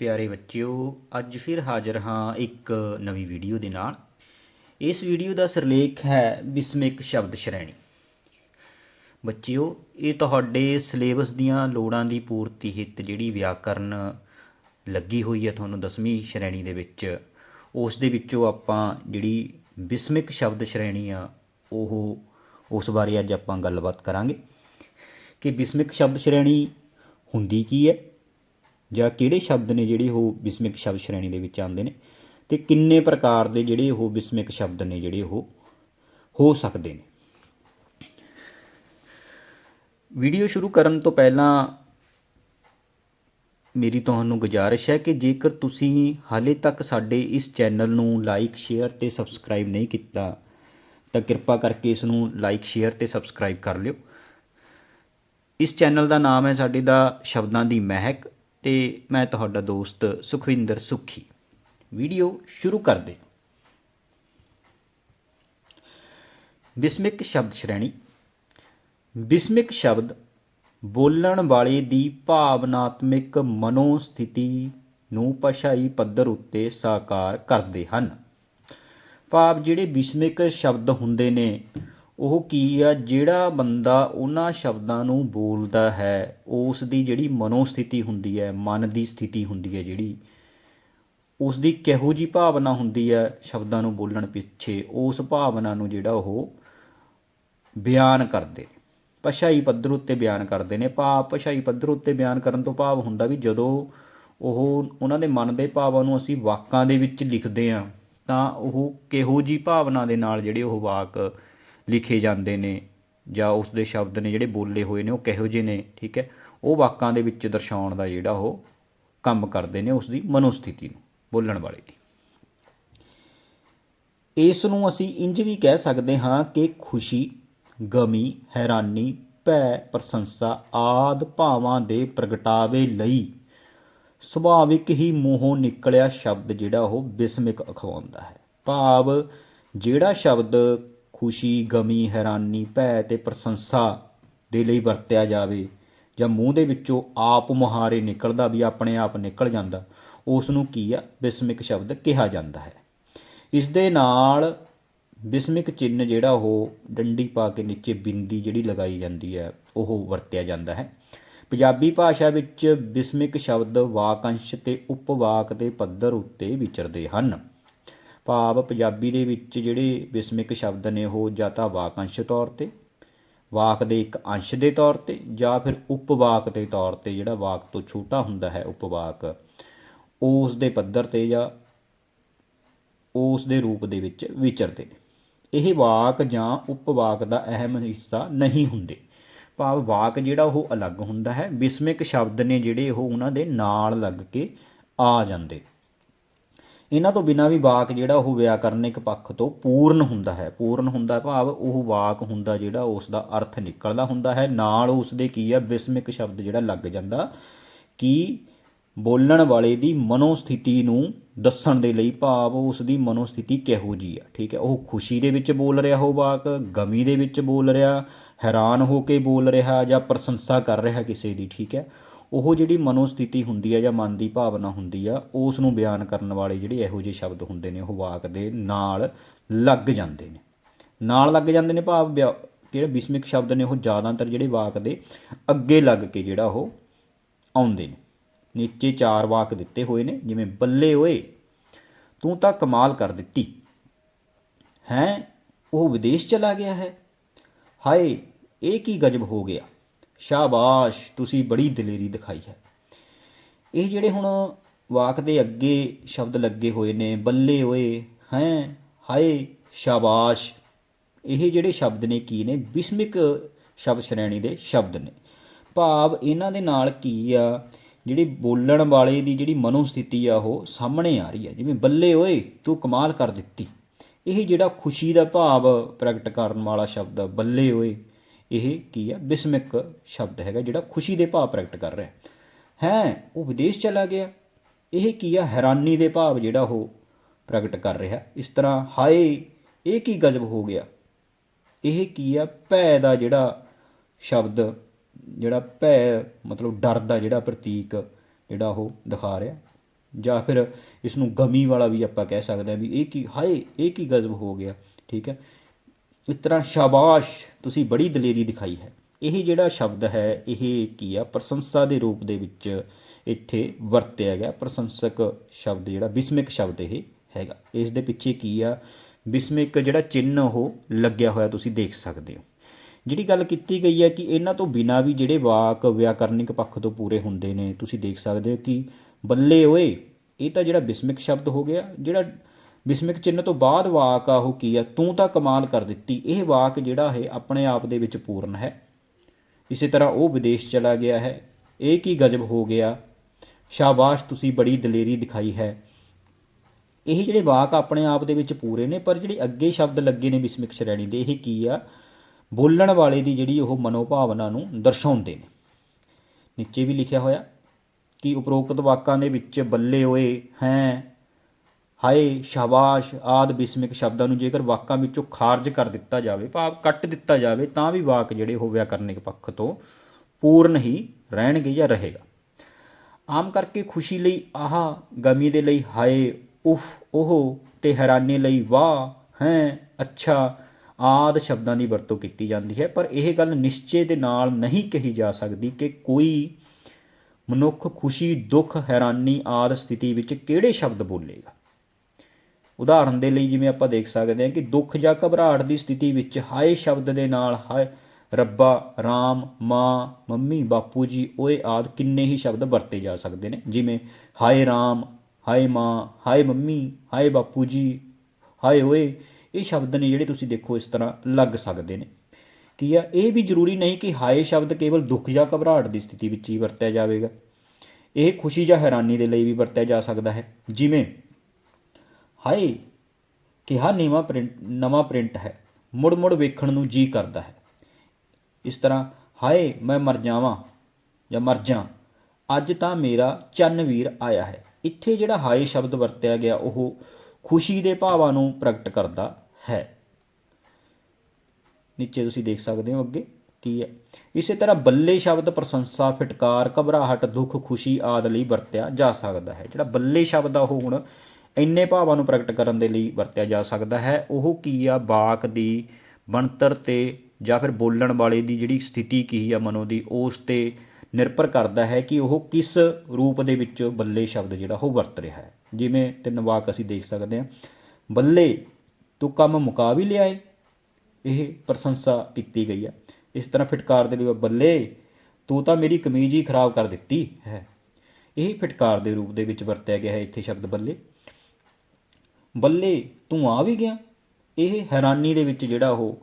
ਪਿਆਰੇ ਬੱਚਿਓ, ਅੱਜ ਫਿਰ ਹਾਜ਼ਰ ਹਾਂ ਇੱਕ ਨਵੀਂ ਵੀਡੀਓ ਦੇ ਨਾਲ। ਇਸ ਵੀਡੀਓ ਦਾ ਸਿਰਲੇਖ ਹੈ ਵਿਸਮਿਕ ਸ਼ਬਦ ਸ਼੍ਰੇਣੀ। ਬੱਚਿਓ, ਇਹ ਤੁਹਾਡੇ ਸਿਲੇਬਸ ਦੀਆਂ ਲੋੜਾਂ ਦੀ ਪੂਰਤੀ ਹਿੱਤ ਜਿਹੜੀ ਵਿਆਕਰਨ ਲੱਗੀ ਹੋਈ ਹੈ ਤੁਹਾਨੂੰ 10ਵੀਂ ਸ਼੍ਰੇਣੀ ਦੇ ਵਿੱਚ, ਉਸ ਦੇ ਵਿੱਚੋਂ ਆਪਾਂ ਜਿਹੜੀ ਵਿਸਮਿਕ ਸ਼ਬਦ ਸ਼੍ਰੇਣੀ ਆ, ਉਹ ਉਸ ਬਾਰੇ ਅੱਜ ਆਪਾਂ ਗੱਲਬਾਤ ਕਰਾਂਗੇ ਕਿ ਵਿਸਮਿਕ ਸ਼ਬਦ ਸ਼੍ਰੇਣੀ ਹੁੰਦੀ ਕੀ ਹੈ ਜਾਂ ਕਿਹੜੇ ਸ਼ਬਦ ਨੇ ਜਿਹੜੇ ਉਹ ਵਿਸਮਿਕ ਸ਼ਬਦ ਸ਼੍ਰੇਣੀ ਦੇ ਵਿੱਚ ਆਉਂਦੇ ਨੇ ਤੇ ਕਿੰਨੇ ਪ੍ਰਕਾਰ ਦੇ ਜਿਹੜੇ ਉਹ ਵਿਸਮਿਕ ਸ਼ਬਦ ਨੇ ਜਿਹੜੇ ਉਹ ਹੋ ਸਕਦੇ ਨੇ। ਵੀਡੀਓ ਸ਼ੁਰੂ ਕਰਨ ਤੋਂ ਪਹਿਲਾਂ ਮੇਰੀ ਤੁਹਾਨੂੰ ਗੁਜ਼ਾਰਿਸ਼ ਹੈ ਕਿ ਜੇਕਰ ਤੁਸੀਂ ਹਾਲੇ ਤੱਕ ਸਾਡੇ ਇਸ ਚੈਨਲ ਨੂੰ ਲਾਈਕ, ਸ਼ੇਅਰ ਤੇ ਸਬਸਕ੍ਰਾਈਬ ਨਹੀਂ ਕੀਤਾ, ਤਾਂ ਕਿਰਪਾ ਕਰਕੇ ਇਸ ਨੂੰ ਲਾਈਕ, ਸ਼ੇਅਰ ਤੇ ਸਬਸਕ੍ਰਾਈਬ ਕਰ ਲਿਓ। ਇਸ ਚੈਨਲ ਦਾ ਨਾਮ ਹੈ ਸਾਡੇ ਦਾ ਸ਼ਬਦਾਂ ਦੀ ਮਹਿਕ। ਤੇ ਮੈਂ ਤੁਹਾਡਾ ਦੋਸਤ ਸੁਖਵਿੰਦਰ ਸੁਖੀ। ਵੀਡੀਓ ਸ਼ੁਰੂ ਕਰਦੇ ਹਾਂ। ਸ਼ਬਦ ਸ਼੍ਰੇਣੀ। ਵਿਸਮਿਕ ਸ਼ਬਦ ਬੋਲਣ ਵਾਲੇ ਦੀ ਭਾਵਨਾਤਮਿਕ ਮਨੋ ਸਥਿਤੀ ਨੂੰ ਭਾਸ਼ਾਈ ਪੱਧਰ ਉੱਤੇ ਸਾਕਾਰ ਕਰਦੇ ਹਨ। ਭਾਵ ਜਿਹੜੇ ਵਿਸਮਿਕ ਸ਼ਬਦ ਹੁੰਦੇ ਨੇ ਉਹ ਕੀ ਆ? ਜਿਹੜਾ ਬੰਦਾ ਉਹਨਾਂ ਸ਼ਬਦਾਂ ਨੂੰ ਬੋਲਦਾ ਹੈ ਉਸ ਦੀ ਜਿਹੜੀ ਮਨੋ ਸਥਿਤੀ ਹੁੰਦੀ ਹੈ, ਮਨ ਦੀ ਸਥਿਤੀ ਹੁੰਦੀ ਹੈ ਜਿਹੜੀ ਉਸ ਦੀ ਕਿਹੋ ਜੀ ਭਾਵਨਾ ਹੁੰਦੀ ਹੈ ਸ਼ਬਦਾਂ ਨੂੰ ਬੋਲਣ ਪਿੱਛੇ, ਉਸ ਭਾਵਨਾ ਨੂੰ ਜਿਹੜਾ ਉਹ ਬਿਆਨ ਕਰਦੇ ਭਾਸ਼ਾਈ ਪੱਧਰ ਉੱਤੇ ਬਿਆਨ ਕਰਦੇ ਨੇ। ਭਾਵ ਭਾਸ਼ਾਈ ਪੱਧਰ ਉੱਤੇ ਬਿਆਨ ਕਰਨ ਤੋਂ ਭਾਵ ਹੁੰਦਾ ਵੀ ਜਦੋਂ ਉਹ ਉਹਨਾਂ ਦੇ ਮਨ ਦੇ ਭਾਵਾਂ ਨੂੰ ਅਸੀਂ ਵਾਕਾਂ ਦੇ ਵਿੱਚ ਲਿਖਦੇ ਹਾਂ, ਤਾਂ ਉਹ ਕਿਹੋ ਜੀ ਭਾਵਨਾ ਦੇ ਨਾਲ ਜਿਹੜੇ ਉਹ ਵਾਕ ਲਿਖੇ ਜਾਂਦੇ ਨੇ ਜਾਂ ਉਸ ਦੇ ਸ਼ਬਦ ਨੇ ਜਿਹੜੇ ਬੋਲੇ ਹੋਏ ਨੇ, ਉਹ ਕਿਹੋ ਜਿਹੇ ਨੇ, ਠੀਕ ਹੈ? ਉਹ ਵਾਕਾਂ ਦੇ ਵਿੱਚ ਦਰਸਾਉਣ ਦਾ ਜਿਹੜਾ ਉਹ ਕੰਮ ਕਰਦੇ ਨੇ ਉਸ ਦੀ ਮਨੋਸਥਿਤੀ ਨੂੰ, ਬੋਲਣ ਵਾਲੇ ਦੀ। ਇਸ ਨੂੰ ਅਸੀਂ ਇੰਜ ਵੀ ਕਹਿ ਸਕਦੇ ਹਾਂ ਕਿ ਖੁਸ਼ੀ, ਗਮੀ, ਹੈਰਾਨੀ, ਭੈ, ਪ੍ਰਸ਼ੰਸਾ ਆਦ ਭਾਵਾਂ ਦੇ ਪ੍ਰਗਟਾਵੇ ਲਈ ਸੁਭਾਵਿਕ ਹੀ ਮੂੰਹੋਂ ਨਿਕਲਿਆ ਸ਼ਬਦ ਜਿਹੜਾ ਉਹ ਬਿਸਮਿਕ ਅਖਵਾਉਂਦਾ ਹੈ। ਭਾਵ ਜਿਹੜਾ ਸ਼ਬਦ ਖੁਸ਼ੀ, ਗਮੀ, ਹੈਰਾਨੀ, ਭੈ ਅਤੇ ਪ੍ਰਸ਼ੰਸਾ ਦੇ ਲਈ ਵਰਤਿਆ ਜਾਵੇ ਜਾਂ ਮੂੰਹ ਦੇ ਵਿੱਚੋਂ ਆਪ ਮੁਹਾਰੇ ਨਿਕਲਦਾ ਵੀ ਆਪਣੇ ਆਪ ਨਿਕਲ ਜਾਂਦਾ ਉਸ ਨੂੰ ਕੀ ਆ? ਬਿਸਮਿਕ ਸ਼ਬਦ ਕਿਹਾ ਜਾਂਦਾ ਹੈ। ਇਸ ਦੇ ਨਾਲ ਬਿਸਮਿਕ ਚਿੰਨ ਜਿਹੜਾ ਉਹ ਡੰਡੀ ਪਾ ਕੇ ਨੀਚੇ ਬਿੰਦੀ ਜਿਹੜੀ ਲਗਾਈ ਜਾਂਦੀ ਹੈ, ਉਹ ਵਰਤਿਆ ਜਾਂਦਾ ਹੈ। ਪੰਜਾਬੀ ਭਾਸ਼ਾ ਵਿੱਚ ਬਿਸਮਿਕ ਸ਼ਬਦ ਵਾਕੰਸ਼ ਤੇ ਉਪਵਾਕ ਦੇ ਪੱਧਰ ਉੱਤੇ ਵਿਚਰਦੇ ਹਨ। ਭਾਵ ਪੰਜਾਬੀ ਦੇ ਵਿੱਚ ਜਿਹੜੇ ਵਿਸਮਿਕ ਸ਼ਬਦ ਨੇ ਉਹ ਜਾਂ ਤਾਂ ਵਾਕੰਸ਼ ਤੌਰ ਤੇ, ਵਾਕ ਦੇ ਇੱਕ ਅੰਸ਼ ਦੇ ਤੌਰ ਤੇ ਜਾਂ ਫਿਰ ਉਪਵਾਕ ਦੇ ਤੌਰ ਤੇ ਜਿਹੜਾ ਵਾਕ ਤੋਂ ਛੋਟਾ ਹੁੰਦਾ ਹੈ ਉਪਵਾਕ, ਉਸ ਦੇ ਪੱਧਰ ਤੇ ਜਾਂ ਉਸ ਦੇ ਰੂਪ ਦੇ ਵਿੱਚ ਵਿਚਰਦੇ ਨੇ। ਇਹ ਵਾਕ ਜਾਂ ਉਪਵਾਕ ਦਾ ਅਹਿਮ ਹਿੱਸਾ ਨਹੀਂ ਹੁੰਦੇ। ਭਾਵ ਵਾਕ ਜਿਹੜਾ ਉਹ ਅਲੱਗ ਹੁੰਦਾ ਹੈ ਵਿਸਮਿਕ ਸ਼ਬਦ ਨੇ ਜਿਹੜੇ ਉਹ ਉਹਨਾਂ ਦੇ ਨਾਲ ਲੱਗ ਕੇ ਆ ਜਾਂਦੇ। ਇਹਨਾਂ ਤੋਂ ਬਿਨਾਂ ਵੀ ਵਾਕ ਜਿਹੜਾ ਉਹ ਵਿਆਕਰਨਿਕ ਪੱਖ ਤੋਂ ਪੂਰਨ ਹੁੰਦਾ ਹੈ। ਪੂਰਨ ਹੁੰਦਾ ਭਾਵ ਉਹ ਵਾਕ ਹੁੰਦਾ ਜਿਹੜਾ ਉਸ ਦਾ ਅਰਥ ਨਿਕਲਦਾ ਹੁੰਦਾ ਹੈ। ਨਾਲ ਉਸ ਦੇ ਕੀ ਆ? ਬਿਸਮਿਕ ਸ਼ਬਦ ਜਿਹੜਾ ਲੱਗ ਜਾਂਦਾ ਕਿ ਬੋਲਣ ਵਾਲੇ ਦੀ ਮਨੋ ਸਥਿਤੀ ਨੂੰ ਦੱਸਣ ਦੇ ਲਈ ਭਾਵ ਉਸ ਦੀ ਮਨੋ ਸਥਿਤੀ ਕਿਹੋ ਜੀ ਆ। ਠੀਕ ਹੈ, ਉਹ ਖੁਸ਼ੀ ਦੇ ਵਿੱਚ ਬੋਲ ਰਿਹਾ ਉਹ ਵਾਕ, ਗਮੀ ਦੇ ਵਿੱਚ ਬੋਲ ਰਿਹਾ, ਹੈਰਾਨ ਹੋ ਕੇ ਬੋਲ ਰਿਹਾ ਜਾਂ ਪ੍ਰਸ਼ੰਸਾ ਕਰ ਰਿਹਾ ਕਿਸੇ ਦੀ। ਠੀਕ ਹੈ ਉਹ ਜਿਹੜੀ ਮਨੋ ਸਥਿਤੀ ਹੁੰਦੀ ਹੈ ਜਾਂ ਮਨ ਦੀ ਭਾਵਨਾ ਹੁੰਦੀ ਆ ਉਸ ਨੂੰ ਬਿਆਨ ਕਰਨ ਵਾਲੇ ਜਿਹੜੇ ਇਹੋ ਜਿਹੇ ਸ਼ਬਦ ਹੁੰਦੇ ਨੇ, ਉਹ ਵਾਕ ਦੇ ਨਾਲ ਲੱਗ ਜਾਂਦੇ ਨੇ। ਨਾਲ ਲੱਗ ਜਾਂਦੇ ਨੇ ਭਾਵ ਵਿਆ- ਜਿਹੜੇ ਵਿਸਮਿਕ ਸ਼ਬਦ ਨੇ, ਉਹ ਜ਼ਿਆਦਾਤਰ ਜਿਹੜੇ ਵਾਕ ਦੇ ਅੱਗੇ ਲੱਗ ਕੇ ਜਿਹੜਾ ਉਹ ਆਉਂਦੇ ਨੇ। ਨੀਚੇ ਚਾਰ ਵਾਕ ਦਿੱਤੇ ਹੋਏ ਨੇ, ਜਿਵੇਂ ਬੱਲੇ ਓਏ, ਤੂੰ ਤਾਂ ਕਮਾਲ ਕਰ ਦਿੱਤੀ। ਹੈ, ਉਹ ਵਿਦੇਸ਼ ਚਲਾ ਗਿਆ ਹੈ। ਹਾਏ, ਇਹ ਕੀ ਗਜਬ ਹੋ ਗਿਆ। ਸ਼ਾਬਾਸ਼ ਤੁਸੀਂ ਬੜੀ ਦਲੇਰੀ ਦਿਖਾਈ ਹੈ। ਇਹ ਜਿਹੜੇ ਹੁਣ ਵਾਕ ਦੇ ਅੱਗੇ ਸ਼ਬਦ ਲੱਗੇ ਹੋਏ ਨੇ ਬੱਲੇ ਓਏ ਹੈ ਹਾਏ ਸ਼ਾਬਾਸ਼ ਇਹ ਜਿਹੜੇ ਸ਼ਬਦ ਨੇ ਕੀ ਨੇ? ਬਿਸਮਿਕ ਸ਼ਬਦ ਸ਼੍ਰੇਣੀ ਦੇ ਸ਼ਬਦ ਨੇ। ਭਾਵ ਇਹਨਾਂ ਦੇ ਨਾਲ ਕੀ ਆ? ਜਿਹੜੀ ਬੋਲਣ ਵਾਲੇ ਦੀ ਜਿਹੜੀ ਮਨੋ ਸਥਿਤੀ ਆ ਉਹ ਸਾਹਮਣੇ ਆ ਰਹੀ ਹੈ। ਜਿਵੇਂ ਬੱਲੇ ਓਏ ਤੂੰ ਕਮਾਲ ਕਰ ਦਿੱਤੀ। ਇਹ ਜਿਹੜਾ ਖੁਸ਼ੀ ਦਾ ਭਾਵ ਪ੍ਰਗਟ ਕਰਨ ਵਾਲਾ ਸ਼ਬਦ ਆ, ਬੱਲੇ ਓਏ ਇਹ ਕੀ ਹੈ ਬਿਸਮਿਕ ਸ਼ਬਦ ਹੈਗਾ ਜਿਹੜਾ ਖੁਸ਼ੀ ਦੇ ਭਾਵ ਪ੍ਰਗਟ ਕਰ ਰਿਹਾ ਹੈ। ਉਹ ਵਿਦੇਸ਼ ਚਲਾ ਗਿਆ। ਇਹ ਕੀ ਆ? ਹੈਰਾਨੀ ਦੇ ਭਾਵ ਜਿਹੜਾ ਉਹ ਪ੍ਰਗਟ ਕਰ ਰਿਹਾ ਇਸ ਤਰ੍ਹਾਂ, ਹਾਏ, ਇਹ ਕੀ ਗਜਬ ਹੋ ਗਿਆ? ਇਹ ਕੀ ਆ? ਭੈ ਦਾ ਜਿਹੜਾ ਸ਼ਬਦ, ਜਿਹੜਾ ਭੈ, ਮਤਲਬ ਡਰ ਦਾ ਜਿਹੜਾ ਪ੍ਰਤੀਕ ਜਿਹੜਾ ਉਹ ਦਿਖਾ ਰਿਹਾ ਜਾਂ ਫਿਰ ਇਸ ਨੂੰ ਗਮੀ ਵਾਲਾ ਵੀ ਆਪਾਂ ਕਹਿ ਸਕਦੇ ਹਾਂ ਵੀ ਇਹ ਕੀ, ਹਾਏ, ਇਹ ਕੀ ਗਜ਼ਬ ਹੋ ਗਿਆ? ਠੀਕ ਹੈ। ਇਸ ਤਰ੍ਹਾਂ ਸ਼ਾਬਾਸ਼, ਤੁਸੀਂ ਬੜੀ ਦਲੇਰੀ ਦਿਖਾਈ ਹੈ। ਇਹ ਜਿਹੜਾ ਸ਼ਬਦ ਹੈ, ਇਹ ਕੀ ਆ? ਪ੍ਰਸ਼ੰਸਾ ਦੇ ਰੂਪ ਦੇ ਵਿੱਚ ਇੱਥੇ ਵਰਤਿਆ ਗਿਆ। ਪ੍ਰਸ਼ੰਸਕ ਸ਼ਬਦ ਜਿਹੜਾ ਵਿਸਮਿਕ ਸ਼ਬਦ ਇਹ ਹੈਗਾ। ਇਸ ਦੇ ਪਿੱਛੇ ਕੀ ਆ? ਵਿਸਮਿਕ ਜਿਹੜਾ ਚਿੰਨ੍ਹ ਉਹ ਲੱਗਿਆ ਹੋਇਆ ਤੁਸੀਂ ਦੇਖ ਸਕਦੇ ਹੋ। ਜਿਹੜੀ ਗੱਲ ਕੀਤੀ ਗਈ ਹੈ ਕਿ ਇਹਨਾਂ ਤੋਂ ਬਿਨਾ ਵੀ ਜਿਹੜੇ ਵਾਕ ਵਿਆਕਰਨਿਕ ਪੱਖ ਤੋਂ ਪੂਰੇ ਹੁੰਦੇ ਨੇ, ਤੁਸੀਂ ਦੇਖ ਸਕਦੇ ਹੋ ਕਿ ਬੱਲੇ ਓਏ, ਇਹ ਤਾਂ ਜਿਹੜਾ ਵਿਸਮਿਕ ਸ਼ਬਦ ਹੋ ਗਿਆ, ਜਿਹੜਾ ਵਿਸਮਿਕ ਚਿੰਨ੍ਹ ਤੋਂ ਬਾਅਦ ਵਾਕ ਆ ਉਹ ਕੀ ਆ? ਤੂੰ ਤਾਂ ਕਮਾਲ ਕਰ ਦਿੱਤੀ। ਇਹ ਵਾਕ ਜਿਹੜਾ ਹੈ, ਆਪਣੇ ਆਪ ਦੇ ਵਿੱਚ ਪੂਰਨ ਹੈ। ਇਸੇ ਤਰ੍ਹਾਂ ਉਹ ਵਿਦੇਸ਼ ਚਲਾ ਗਿਆ ਹੈ। ਇਹ ਕੀ ਗਜਬ ਹੋ ਗਿਆ? ਸ਼ਾਬਾਸ਼, ਤੁਸੀਂ ਬੜੀ ਦਲੇਰੀ ਦਿਖਾਈ ਹੈ। ਇਹ ਜਿਹੜੇ ਵਾਕ ਆਪਣੇ ਆਪ ਦੇ ਵਿੱਚ ਪੂਰੇ ਨੇ, ਪਰ ਜਿਹੜੇ ਅੱਗੇ ਸ਼ਬਦ ਲੱਗੇ ਨੇ ਵਿਸਮਿਕ ਸ਼੍ਰੇਣੀ ਦੇ, ਇਹ ਕੀ ਆ? ਬੋਲਣ ਵਾਲੇ ਦੀ ਜਿਹੜੀ ਉਹ ਮਨੋਭਾਵਨਾ ਨੂੰ ਦਰਸਾਉਂਦੇ ਨੇ। ਨੀਚੇ ਵੀ ਲਿਖਿਆ ਹੋਇਆ ਕਿ ਉਪਰੋਕਤ ਵਾਕਾਂ ਦੇ ਵਿੱਚ ਬੱਲੇ ਓਏ ਹੈ ਹਾਏ ਸ਼ਾਬਾਸ਼, ਆਦਿ ਬਿਸਮਿਕ ਸ਼ਬਦਾਂ ਨੂੰ ਜੇਕਰ ਵਾਕਾਂ ਵਿੱਚੋਂ ਖਾਰਜ ਕਰ ਦਿੱਤਾ ਜਾਵੇ, ਭਾਵ ਕੱਟ ਦਿੱਤਾ ਜਾਵੇ, ਤਾਂ ਵੀ ਵਾਕ ਜਿਹੜੇ ਉਹ ਵਿਆਕਰਨਿਕ ਪੱਖ ਤੋਂ ਪੂਰਨ ਹੀ ਰਹਿਣਗੇ ਜਾਂ ਰਹੇਗਾ। ਆਮ ਕਰਕੇ ਖੁਸ਼ੀ ਲਈ ਆਹ ਗਮੀ ਦੇ ਲਈ ਹਾਏ, ਉਫ, ਉਹ ਤੇ ਹੈਰਾਨੀ ਲਈ ਵਾਹ, ਹੈ, ਅੱਛਾ, ਆਦ ਸ਼ਬਦਾਂ ਦੀ ਵਰਤੋਂ ਕੀਤੀ ਜਾਂਦੀ ਹੈ। ਪਰ ਇਹ ਗੱਲ ਨਿਸ਼ਚੇ ਦੇ ਨਾਲ ਨਹੀਂ ਕਹੀ ਜਾ ਸਕਦੀ ਕਿ ਕੋਈ ਮਨੁੱਖ ਖੁਸ਼ੀ, ਦੁੱਖ, ਹੈਰਾਨੀ ਆਦ ਸਥਿਤੀ ਵਿੱਚ ਕਿਹੜੇ ਸ਼ਬਦ ਬੋਲੇਗਾ। ਉਦਾਹਰਨ ਦੇ ਲਈ ਜਿਵੇਂ ਆਪਾਂ ਦੇਖ ਸਕਦੇ ਹਾਂ ਕਿ ਦੁੱਖ ਜਾਂ ਘਬਰਾਹਟ ਦੀ ਸਥਿਤੀ ਵਿੱਚ ਹਾਏ ਸ਼ਬਦ ਦੇ ਨਾਲ, ਹਾਏ ਰੱਬਾ, ਰਾਮ, ਮਾਂ, ਮੰਮੀ, ਬਾਪੂ ਜੀ, ਓਏ ਆਦ ਕਿੰਨੇ ਹੀ ਸ਼ਬਦ ਵਰਤੇ ਜਾ ਸਕਦੇ ਨੇ। ਜਿਵੇਂ ਹਾਏ ਰਾਮ, ਹਾਏ ਮਾਂ, ਹਾਏ ਮੰਮੀ, ਹਾਏ ਬਾਪੂ ਜੀ, ਹਾਏ ਓਏ, ਇਹ ਸ਼ਬਦ ਨੇ ਜਿਹੜੇ ਤੁਸੀਂ ਦੇਖੋ ਇਸ ਤਰ੍ਹਾਂ ਲੱਗ ਸਕਦੇ ਨੇ। ਕੀ ਆ? ਇਹ ਵੀ ਜ਼ਰੂਰੀ ਨਹੀਂ ਕਿ ਹਾਏ ਸ਼ਬਦ ਕੇਵਲ ਦੁੱਖ ਜਾਂ ਘਬਰਾਹਟ ਦੀ ਸਥਿਤੀ ਵਿੱਚ ਹੀ ਵਰਤਿਆ ਜਾਵੇਗਾ। ਇਹ ਖੁਸ਼ੀ ਜਾਂ ਹੈਰਾਨੀ ਦੇ ਲਈ ਵੀ ਵਰਤਿਆ ਜਾ ਸਕਦਾ ਹੈ। ਜਿਵੇਂ ਹਾਏ, ਕਿਹਾ ਨੀਵਾਂ ਪ੍ਰਿੰਟ, ਨਵਾਂ ਪ੍ਰਿੰਟ ਹੈ। ਮੁੜ ਮੁੜ ਵੇਖਣ ਨੂੰ ਜੀਅ ਕਰਦਾ ਹੈ। ਇਸ ਤਰ੍ਹਾਂ, ਹਾਏ, ਮੈਂ ਮਰ ਜਾਵਾਂ ਜਾਂ ਮਰ ਜਾਂ, ਅੱਜ ਤਾਂ ਮੇਰਾ ਚੰਨ ਵੀਰ ਆਇਆ ਹੈ। ਇੱਥੇ ਜਿਹੜਾ ਹਾਏ ਸ਼ਬਦ ਵਰਤਿਆ ਗਿਆ, ਉਹ ਖੁਸ਼ੀ ਦੇ ਭਾਵਾਂ ਨੂੰ ਪ੍ਰਗਟ ਕਰਦਾ ਹੈ। ਨੀਚੇ ਤੁਸੀਂ ਦੇਖ ਸਕਦੇ ਹੋ ਅੱਗੇ ਕੀ ਹੈ। ਇਸੇ ਤਰ੍ਹਾਂ ਬੱਲੇ ਸ਼ਬਦ ਪ੍ਰਸ਼ੰਸਾ, ਫਟਕਾਰ, ਘਬਰਾਹਟ, ਦੁੱਖ, ਖੁਸ਼ੀ ਆਦਿ ਲਈ ਵਰਤਿਆ ਜਾ ਸਕਦਾ ਹੈ। ਜਿਹੜਾ ਬੱਲੇ ਸ਼ਬਦ ਆ, ਉਹ ਹੁਣ ਇੰਨੇ ਭਾਵਾਂ ਨੂੰ ਪ੍ਰਗਟ ਕਰਨ ਦੇ ਲਈ ਵਰਤਿਆ ਜਾ ਸਕਦਾ ਹੈ। ਉਹ ਕੀ ਆ? ਵਾਕ ਦੀ ਬਣਤਰ ਤੇ ਜਾਂ ਫਿਰ ਬੋਲਣ ਵਾਲੇ ਦੀ ਜਿਹੜੀ ਸਥਿਤੀ ਕੀ ਆ ਮਨੋ ਦੀ, ਉਸ ਤੇ ਨਿਰਭਰ ਕਰਦਾ ਹੈ ਕਿ ਉਹ ਕਿਸ ਰੂਪ ਦੇ ਵਿੱਚ ਬੱਲੇ ਸ਼ਬਦ ਜਿਹੜਾ ਉਹ ਵਰਤ ਰਿਹਾ ਹੈ। ਜਿਵੇਂ ਤਿੰਨ ਵਾਕ ਅਸੀਂ ਦੇਖ ਸਕਦੇ ਹਾਂ, ਬੱਲੇ ਤੂੰ ਕੰਮ ਮੁਕਾ ਵੀ ਲਿਆ ਏ, ਇਹ ਪ੍ਰਸ਼ੰਸਾ ਕੀਤੀ ਗਈ ਆ। ਇਸ ਤਰ੍ਹਾਂ ਫਟਕਾਰ ਦੇ ਲਈ ਬੱਲੇ, ਤੂੰ ਤਾਂ ਮੇਰੀ ਕਮੀਜ਼ ਹੀ ਖਰਾਬ ਕਰ ਦਿੱਤੀ ਹੈ। ਇਹ ਫਟਕਾਰ ਦੇ ਰੂਪ ਦੇ ਵਿੱਚ ਵਰਤਿਆ ਗਿਆ ਹੈ ਇੱਥੇ ਸ਼ਬਦ ਬੱਲੇ। ਬੱਲੇ, ਤੂੰ ਆ ਵੀ ਗਿਆ। ਇਹ ਹੈਰਾਨੀ ਦੇ ਵਿੱਚ ਜਿਹੜਾ ਉਹ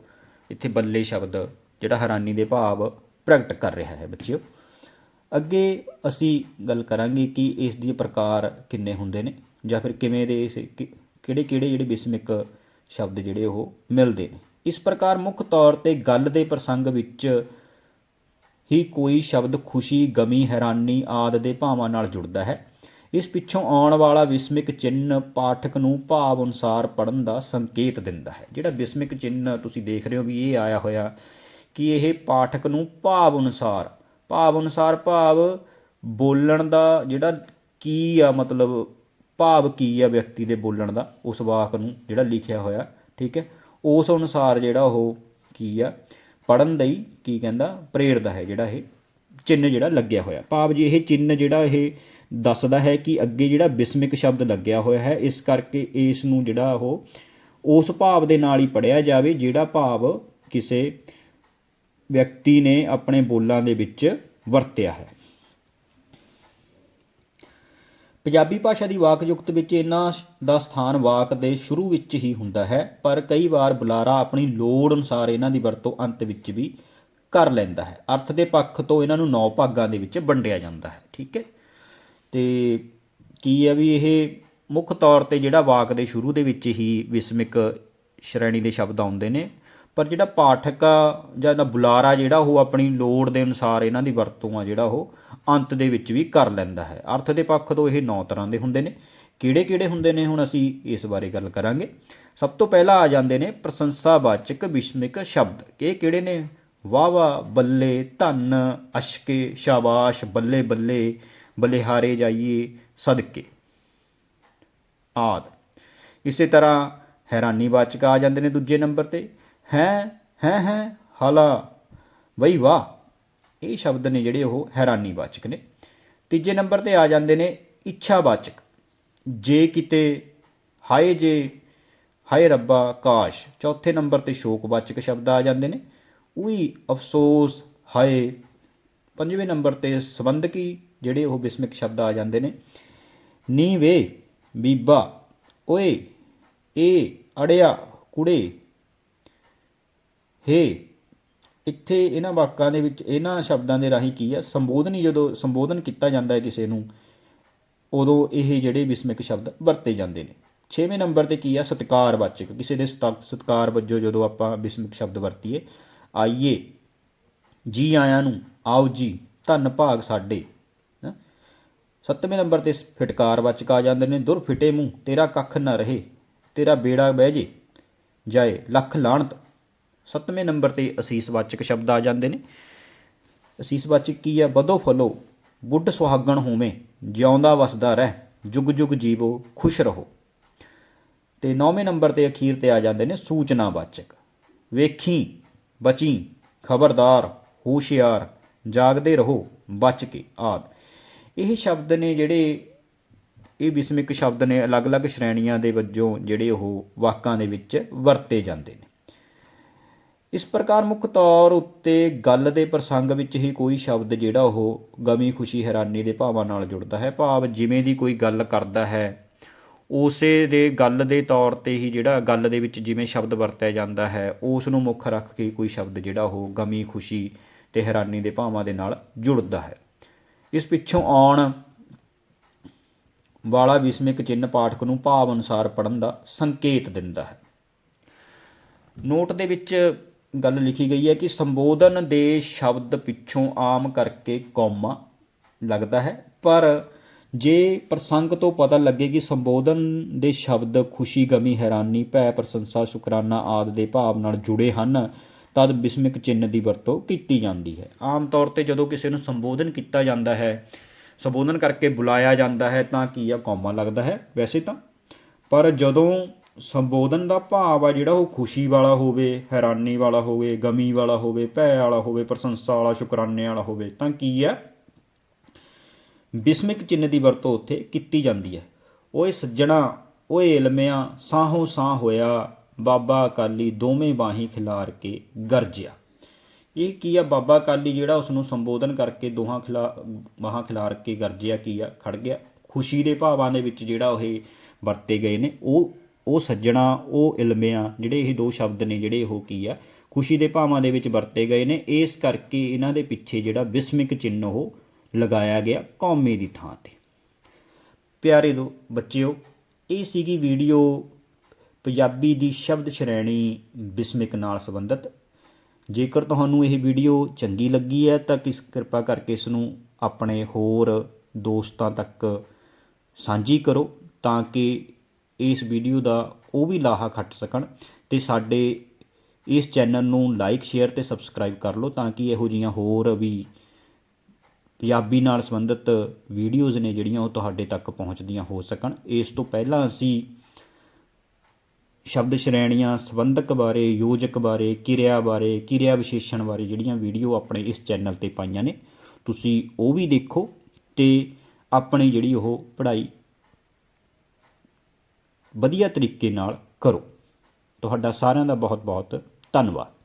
ਇੱਥੇ ਬੱਲੇ ਸ਼ਬਦ, ਜਿਹੜਾ ਹੈਰਾਨੀ ਦੇ ਭਾਵ ਪ੍ਰਗਟ ਕਰ ਰਿਹਾ ਹੈ ਬੱਚਿਓ। ਅੱਗੇ ਅਸੀਂ ਗੱਲ ਕਰਾਂਗੇ ਕਿ ਇਸ ਦੇ ਪ੍ਰਕਾਰ ਕਿੰਨੇ ਹੁੰਦੇ ਨੇ, ਜਾਂ ਫਿਰ ਕਿਵੇਂ ਦੇ ਇਸ ਕਿਹੜੇ ਕਿਹੜੇ ਜਿਹੜੇ ਬਿਸਮਿਕ ਸ਼ਬਦ ਜਿਹੜੇ ਉਹ ਮਿਲਦੇ ਨੇ। ਇਸ ਪ੍ਰਕਾਰ ਮੁੱਖ ਤੌਰ ਤੇ ਗੱਲ ਦੇ ਪ੍ਰਸੰਗ ਵਿੱਚ ਹੀ ਕੋਈ ਸ਼ਬਦ ਖੁਸ਼ੀ, ਗਮੀ, ਹੈਰਾਨੀ ਆਦ ਦੇ ਭਾਵਾਂ ਨਾਲ ਜੁੜਦਾ ਹੈ। ਇਸ ਪਿੱਛੋਂ ਆਉਣ ਵਾਲਾ ਵਿਸਮਿਕ ਚਿੰਨ੍ਹ ਪਾਠਕ ਨੂੰ ਭਾਵ ਅਨੁਸਾਰ ਪੜ੍ਹਨ ਦਾ ਸੰਕੇਤ ਦਿੰਦਾ ਹੈ। ਜਿਹੜਾ ਵਿਸਮਿਕ ਚਿੰਨ੍ਹ ਤੁਸੀਂ ਦੇਖ ਰਹੇ ਹੋ ਵੀ ਇਹ ਆਇਆ ਹੋਇਆ ਕਿ ਇਹ ਪਾਠਕ ਨੂੰ ਭਾਵ ਅਨੁਸਾਰ ਭਾਵ ਅਨੁਸਾਰ ਭਾਵ ਬੋਲਣ ਦਾ ਜਿਹੜਾ ਕੀ ਆ, ਮਤਲਬ ਭਾਵ ਕੀ ਆ ਵਿਅਕਤੀ ਦੇ ਬੋਲਣ ਦਾ, ਉਸ ਵਾਕ ਨੂੰ ਜਿਹੜਾ ਲਿਖਿਆ ਹੋਇਆ, ਠੀਕ ਹੈ? ਉਸ ਅਨੁਸਾਰ ਜਿਹੜਾ ਉਹ ਕੀ ਆ ਪੜਨ ਲਈ ਕੀ ਕਹਿੰਦਾ, ਪ੍ਰੇਰਦਾ ਹੈ ਜਿਹੜਾ ਇਹ ਚਿੰਨ੍ਹ ਜਿਹੜਾ ਲੱਗਿਆ ਹੋਇਆ। ਭਾਵ ਜੀ, ਇਹ ਚਿੰਨ੍ਹ ਜਿਹੜਾ ਇਹ ਦੱਸਦਾ ਹੈ ਕਿ ਅੱਗੇ ਜਿਹੜਾ ਬਿਸਮਿਕ ਸ਼ਬਦ ਲੱਗਿਆ ਹੋਇਆ ਹੈ, ਇਸ ਕਰਕੇ ਇਸ ਨੂੰ ਜਿਹੜਾ ਉਹ, ਉਸ ਭਾਵ ਦੇ ਨਾਲ ਹੀ ਪੜ੍ਹਿਆ ਜਾਵੇ, ਜਿਹੜਾ ਭਾਵ ਕਿਸੇ ਵਿਅਕਤੀ ਨੇ ਆਪਣੇ ਬੋਲਾਂ ਦੇ ਵਿੱਚ ਵਰਤਿਆ ਹੈ। ਪੰਜਾਬੀ ਭਾਸ਼ਾ ਦੀ ਵਾਕਯੁਕਤ ਵਿੱਚ ਇਹਨਾਂ ਦਾ ਸਥਾਨ ਵਾਕ ਦੇ ਸ਼ੁਰੂ ਵਿੱਚ ਹੀ ਹੁੰਦਾ ਹੈ, ਪਰ ਕਈ ਵਾਰ ਬੁਲਾਰਾ ਆਪਣੀ ਲੋੜ ਅਨੁਸਾਰ ਇਹਨਾਂ ਦੀ ਵਰਤੋਂ ਅੰਤ ਵਿੱਚ ਵੀ ਕਰ ਲੈਂਦਾ ਹੈ। ਅਰਥ ਦੇ ਪੱਖ ਤੋਂ ਇਹਨਾਂ ਨੂੰ ਨੌ ਭਾਗਾਂ ਦੇ ਵਿੱਚ ਵੰਡਿਆ ਜਾਂਦਾ ਹੈ, ਠੀਕ ਹੈ? ਤੇ ਕੀ ਹੈ ਵੀ ਇਹ ਮੁੱਖ ਤੌਰ ਤੇ ਜਿਹੜਾ ਵਾਕ ਦੇ ਸ਼ੁਰੂ ਦੇ ਵਿੱਚ ਹੀ ਵਿਸਮਿਕ ਸ਼੍ਰੇਣੀ ਦੇ ਸ਼ਬਦ ਆਉਂਦੇ ਨੇ, ਪਰ ਜਿਹੜਾ ਪਾਠਕ ਆ ਜਾਂ ਦਾ ਬੁਲਾਰਾ ਜਿਹੜਾ ਉਹ ਆਪਣੀ ਲੋੜ ਦੇ ਅਨੁਸਾਰ ਇਹਨਾਂ ਦੀ ਵਰਤੋਂ ਆ ਜਿਹੜਾ ਉਹ ਅੰਤ ਦੇ ਵਿੱਚ ਵੀ ਕਰ ਲੈਂਦਾ ਹੈ। ਅਰਥ ਦੇ ਪੱਖ ਤੋਂ ਇਹ ਨੌ ਤਰ੍ਹਾਂ ਦੇ ਹੁੰਦੇ ਨੇ। ਕਿਹੜੇ ਕਿਹੜੇ ਹੁੰਦੇ ਨੇ ਹੁਣ ਅਸੀਂ ਇਸ ਬਾਰੇ ਗੱਲ ਕਰਾਂਗੇ। ਸਭ ਤੋਂ ਪਹਿਲਾਂ ਆ ਜਾਂਦੇ ਨੇ ਪ੍ਰਸ਼ੰਸਾਵਾਚਕ ਵਿਸਮਿਕ ਸ਼ਬਦ। ਇਹ ਕਿਹੜੇ ਨੇ? ਵਾਹ ਵਾਹ ਬੱਲੇ ਧੰਨ ਅਸ਼ਕੇ ਸ਼ਾਬਾਸ਼ ਬੱਲੇ ਬੱਲੇ ਬਲਿਹਾਰੇ ਜਾਈਏ ਸਦਕੇ। ਆਦ। ਇਸੇ ਤਰ੍ਹਾਂ ਹੈਰਾਨੀਵਾਚਕ ਆ ਜਾਂਦੇ ਨੇ ਦੂਜੇ ਨੰਬਰ ਤੇ। ਹੈ ਹੈ ਹੈ, ਹਾਲਾ ਬਈ ਵਾਹ। ਇਹ ਸ਼ਬਦ ਨੇ ਜਿਹੜੇ ਉਹ ਹੈਰਾਨੀ ਵਾਚਕ ਨੇ। ਤੀਜੇ ਨੰਬਰ ਤੇ ਆ ਜਾਂਦੇ ਨੇ ਇੱਛਾਵਾਚਕ ਜੇ ਕਿਤੇ, ਹਾਏ ਜੇ, ਹਾਏ ਰੱਬਾ ਕਾਸ਼। ਚੌਥੇ ਨੰਬਰ ਤੇ ਸ਼ੋਕਵਾਚਕ ਸ਼ਬਦ ਆ ਜਾਂਦੇ ਨੇ। ਉਈ ਅਫਸੋਸ, ਹਾਏ। ਪੰਜਵੇਂ ਨੰਬਰ ਤੇ ਸੰਬੰਧਕੀ ਜਿਹੜੇ ਉਹ ਬਿਸਮਿਕ ਸ਼ਬਦ ਆ ਜਾਂਦੇ ਨੇ। ਨੀ ਵੇ ਬੀਬਾ, ਓਏ, ਏ, ਅੜਿਆ, ਕੁੜੇ, ਹੇ। ਇੱਥੇ ਇਹਨਾਂ ਵਾਕਾਂ ਦੇ ਵਿੱਚ, ਇਹਨਾਂ ਸ਼ਬਦਾਂ ਦੇ ਰਾਹੀਂ ਕੀ ਹੈ ਸੰਬੋਧਨੀ ਜਦੋਂ, ਸੰਬੋਧਨ ਕੀਤਾ ਜਾਂਦਾ ਹੈ ਕਿਸੇ ਨੂੰ, ਉਦੋਂ ਇਹ ਜਿਹੜੇ ਵਿਸਮਿਕ ਸ਼ਬਦ ਵਰਤੇ ਜਾਂਦੇ ਨੇ। 6ਵੇਂ ਨੰਬਰ ਤੇ ਕੀ ਆ? ਸਤਿਕਾਰਵਾਚਕ ਕਿਸੇ ਦੇ ਸਤ- ਸਤਿਕਾਰ ਵਜੋਂ ਜਦੋਂ ਆਪਾਂ ਬਿਸਮਿਕ ਸ਼ਬਦ ਵਰਤੀਏ, ਆਈਏ, ਜੀ ਆਇਆਂ ਨੂੰ, ਆਓ ਜੀ, ਧੰਨ ਭਾਗ ਸਾਡੇ। ਸੱਤਵੇਂ ਨੰਬਰ ਤੇ ਫਿਟਕਾਰਵਾਚਕ ਆ ਜਾਂਦੇ ਨੇ ਦੁਰ ਫਿਟੇ ਮੂੰਹ, ਤੇਰਾ ਕੱਖ ਨਾ ਰਹੇ, ਤੇਰਾ ਬੇੜਾ ਬਹਿ ਜੇ, ਜਾਏ ਲੱਖ ਲਾਣਤ ਸੱਤਵੇਂ ਨੰਬਰ ਤੇ ਅਸੀਸਵਾਚਕ ਸ਼ਬਦ ਆ ਜਾਂਦੇ ਨੇ। ਅਸੀਸਵਾਚਕ ਕੀ ਹੈ ਵਧੋ ਫਲੋ, ਬੁੱਢ ਸੁਹਾਗਣ ਹੋਵੇਂ, ਜਿਉਂਦਾ ਵਸਦਾ ਰਹਿ, ਜੁਗ ਜੁਗ ਜੀਵੋ, ਖੁਸ਼ ਰਹੋ। ਤੇ ਨੌਵੇਂ ਨੰਬਰ ਤੇ ਅਖੀਰ ਤੇ ਆ ਜਾਂਦੇ ਨੇ ਸੂਚਨਾਵਾਚਕ ਵੇਖੀ, ਬਚੀ, ਖਬਰਦਾਰ, ਹੋਸ਼ਿਆਰ, ਜਾਗਦੇ ਰਹੋ, ਬਚ ਕੇ ਆਦਿ। ਇਹ ਸ਼ਬਦ ਨੇ ਜਿਹੜੇ, ਇਹ ਵਿਸਮਿਕ ਸ਼ਬਦ ਨੇ, ਅਲੱਗ-ਅਲੱਗ ਸ਼੍ਰੇਣੀਆਂ ਦੇ ਵਜੋਂ ਜਿਹੜੇ ਉਹ ਵਾਕਾਂ ਦੇ ਵਿੱਚ ਵਰਤੇ ਜਾਂਦੇ ਨੇ। ਇਸ ਪ੍ਰਕਾਰ ਮੁੱਖ ਤੌਰ ਉੱਤੇ ਗੱਲ ਦੇ ਪ੍ਰਸੰਗ ਵਿੱਚ ਹੀ ਕੋਈ ਸ਼ਬਦ ਜਿਹੜਾ ਉਹ ਗਮੀ ਖੁਸ਼ੀ ਹੈਰਾਨੀ ਦੇ ਭਾਵਾਂ ਨਾਲ ਜੁੜਦਾ ਹੈ। ਭਾਵ ਜਿਵੇਂ ਦੀ ਕੋਈ ਗੱਲ ਕਰਦਾ ਹੈ, ਉਸੇ ਦੇ ਗੱਲ ਦੇ ਤੌਰ ਤੇ ਹੀ ਜਿਹੜਾ ਗੱਲ ਦੇ ਵਿੱਚ ਜਿਵੇਂ ਸ਼ਬਦ ਵਰਤਿਆ ਜਾਂਦਾ ਹੈ ਉਸ ਨੂੰ ਮੁੱਖ ਰੱਖ ਕੇ ਕੋਈ ਸ਼ਬਦ ਜਿਹੜਾ ਉਹ ਗਮੀ ਖੁਸ਼ੀ ਤੇ ਹੈਰਾਨੀ ਦੇ ਭਾਵਾਂ ਦੇ ਨਾਲ ਜੁੜਦਾ ਹੈ। ਇਸ ਪਿੱਛੋਂ ਆਉਣ ਵਾਲਾ ਵਿਸਮਿਕ ਚਿੰਨ੍ਹ ਪਾਠਕ ਨੂੰ ਭਾਵ ਅਨੁਸਾਰ ਪੜਨ ਦਾ ਸੰਕੇਤ ਦਿੰਦਾ ਹੈ। ਨੋਟ ਦੇ ਵਿੱਚ ਗੱਲ ਲਿਖੀ ਗਈ ਹੈ ਕਿ ਸੰਬੋਧਨ ਦੇ ਸ਼ਬਦ ਪਿੱਛੋਂ ਆਮ ਕਰਕੇ ਕੌਮਾ ਲੱਗਦਾ ਹੈ, ਪਰ ਜੇ ਪ੍ਰਸੰਗ ਤੋਂ ਪਤਾ ਲੱਗੇ ਕਿ ਸੰਬੋਧਨ ਦੇ ਸ਼ਬਦ ਖੁਸ਼ੀ, ਗਮੀ, ਹੈਰਾਨੀ, ਭੈ, ਪ੍ਰਸ਼ੰਸਾ, ਸ਼ੁਕਰਾਨਾ ਆਦਿ ਦੇ ਭਾਵ ਨਾਲ ਜੁੜੇ ਹਨ ਤਦ ਬਿਸਮਿਕ ਚਿੰਨ੍ਹ ਦੀ ਵਰਤੋਂ ਕੀਤੀ ਜਾਂਦੀ ਹੈ। ਆਮ ਤੌਰ ਤੇ ਜਦੋਂ ਕਿਸੇ ਨੂੰ ਸੰਬੋਧਨ ਕੀਤਾ ਜਾਂਦਾ ਹੈ, ਸੰਬੋਧਨ ਕਰਕੇ ਬੁਲਾਇਆ ਜਾਂਦਾ ਹੈ ਤਾਂ ਕੀ ਆ, ਕੌਮਾ ਲੱਗਦਾ ਹੈ? ਵੈਸੇ ਤਾਂ, ਪਰ ਜਦੋਂ ਸੰਬੋਧਨ ਦਾ ਭਾਵ ਆ ਜਿਹੜਾ ਉਹ ਖੁਸ਼ੀ ਵਾਲਾ ਹੋਵੇ, ਹੈਰਾਨੀ ਵਾਲਾ ਹੋਵੇ, ਗਮੀ ਵਾਲਾ ਹੋਵੇ, ਭੈ ਵਾਲਾ ਹੋਵੇ, ਪ੍ਰਸ਼ੰਸਾ ਵਾਲਾ, ਸ਼ੁਕਰਾਨੇ ਵਾਲਾ ਹੋਵੇ, ਤਾਂ ਕੀ ਹੈ ਬਿਸਮਿਕ ਚਿੰਨ੍ਹ ਦੀ ਵਰਤੋਂ ਉੱਥੇ ਕੀਤੀ ਜਾਂਦੀ ਹੈ। ਓਏ ਸੱਜਣਾ, ਓਏ ਇਲਮਿਆ, ਸਾਹੋਂ ਸਾਹ ਹੋਇਆ ਬਾਬਾ ਅਕਾਲੀ ਦੋਵੇਂ ਬਾਹੀਂ ਖਿਲਾਰ ਕੇ ਗਰਜਿਆ। ਇਹ ਕੀ ਆ? ਬਾਬਾ ਅਕਾਲੀ ਜਿਹੜਾ ਉਸ ਨੂੰ ਸੰਬੋਧਨ ਕਰਕੇ ਦੋਹਾਂ ਖਿਲਾ, ਬਾਹਾਂ ਖਿਲਾਰ ਕੇ ਗਰਜਿਆ ਕੀ ਆ? ਖੜ ਗਿਆ। ਖੁਸ਼ੀ ਦੇ ਭਾਵਾਂ ਦੇ ਵਿੱਚ ਜਿਹੜਾ ਉਹ ਵਰਤੇ ਗਏ ਨੇ। ਉਹ ਉਹ ਸੱਜਣਾ, ਉਹ ਇਲਮਿਆ, ਜਿਹੜੇ ਇਹ ਦੋ ਸ਼ਬਦ ਨੇ, ਜਿਹੜੇ ਉਹ ਕੀ ਆ? ਖੁਸ਼ੀ ਦੇ ਭਾਵਾਂ ਦੇ ਵਿੱਚ ਵਰਤੇ ਗਏ ਨੇ। ਇਸ ਕਰਕੇ ਇਹਨਾਂ ਦੇ ਪਿੱਛੇ ਜਿਹੜਾ ਵਿਸਮਿਕ ਚਿੰਨ੍ਹ ਉਹ ਲਗਾਇਆ ਗਿਆ ਕੌਮੇ ਦੀ ਥਾਂ ਤੇ। ਪਿਆਰੇ ਦੋ ਬੱਚਿਓ, ਇਹ ਸੀਗੀ ਵੀਡੀਓ ਪੰਜਾਬੀ ਦੀ ਸ਼ਬਦ ਸ਼੍ਰੇਣੀ ਬਿਸਮਿਕ ਨਾਲ ਸੰਬੰਧਿਤ। ਜੇਕਰ ਤੁਹਾਨੂੰ ਇਹ ਵੀਡੀਓ ਚੰਗੀ ਲੱਗੀ ਹੈ, ਤਾਂ ਕਿਸ, ਕਿਰਪਾ ਕਰਕੇ ਇਸ ਨੂੰ ਆਪਣੇ ਹੋਰ ਦੋਸਤਾਂ ਤੱਕ ਸਾਂਝੀ ਕਰੋ, ਤਾਂ ਕਿ ਇਸ ਵੀਡੀਓ ਦਾ ਉਹ ਵੀ ਲਾਹਾ ਖੱਟ ਸਕਣ ਤੇ ਸਾਡੇ ਇਸ ਚੈਨਲ ਨੂੰ ਲਾਈਕ, ਸ਼ੇਅਰ ਤੇ ਸਬਸਕ੍ਰਾਈਬ ਕਰ ਲਓ, ਤਾਂ ਕਿ ਇਹੋ ਜੀਆਂ ਹੋਰ ਵੀ ਪੰਜਾਬੀ ਨਾਲ ਸੰਬੰਧਿਤ ਵੀਡੀਓਜ਼ ਨੇ ਜਿਹੜੀਆਂ ਉਹ ਤੁਹਾਡੇ ਤੱਕ ਪਹੁੰਚਦੀਆਂ ਹੋ ਸਕਣ। ਇਸ ਤੋਂ ਪਹਿਲਾਂ ਅਸੀਂ ਸ਼ਬਦ ਸ਼੍ਰੇਣੀਆਂ, ਸੰਬੰਧਕ ਬਾਰੇ, ਯੋਜਕ ਬਾਰੇ, ਕਿਰਿਆ ਬਾਰੇ, ਕਿਰਿਆ ਵਿਸ਼ੇਸ਼ਣ ਬਾਰੇ ਜਿਹੜੀਆਂ ਵੀਡੀਓ ਆਪਣੇ ਇਸ ਚੈਨਲ ਤੇ ਪਾਈਆਂ ਨੇ, ਤੁਸੀਂ ਉਹ ਵੀ ਦੇਖੋ ਤੇ ਆਪਣੀ ਜਿਹੜੀ ਉਹ ਪੜ੍ਹਾਈ ਵਧੀਆ ਤਰੀਕੇ ਨਾਲ ਕਰੋ। ਤੁਹਾਡਾ ਸਾਰਿਆਂ ਦਾ ਬਹੁਤ ਬਹੁਤ ਧੰਨਵਾਦ।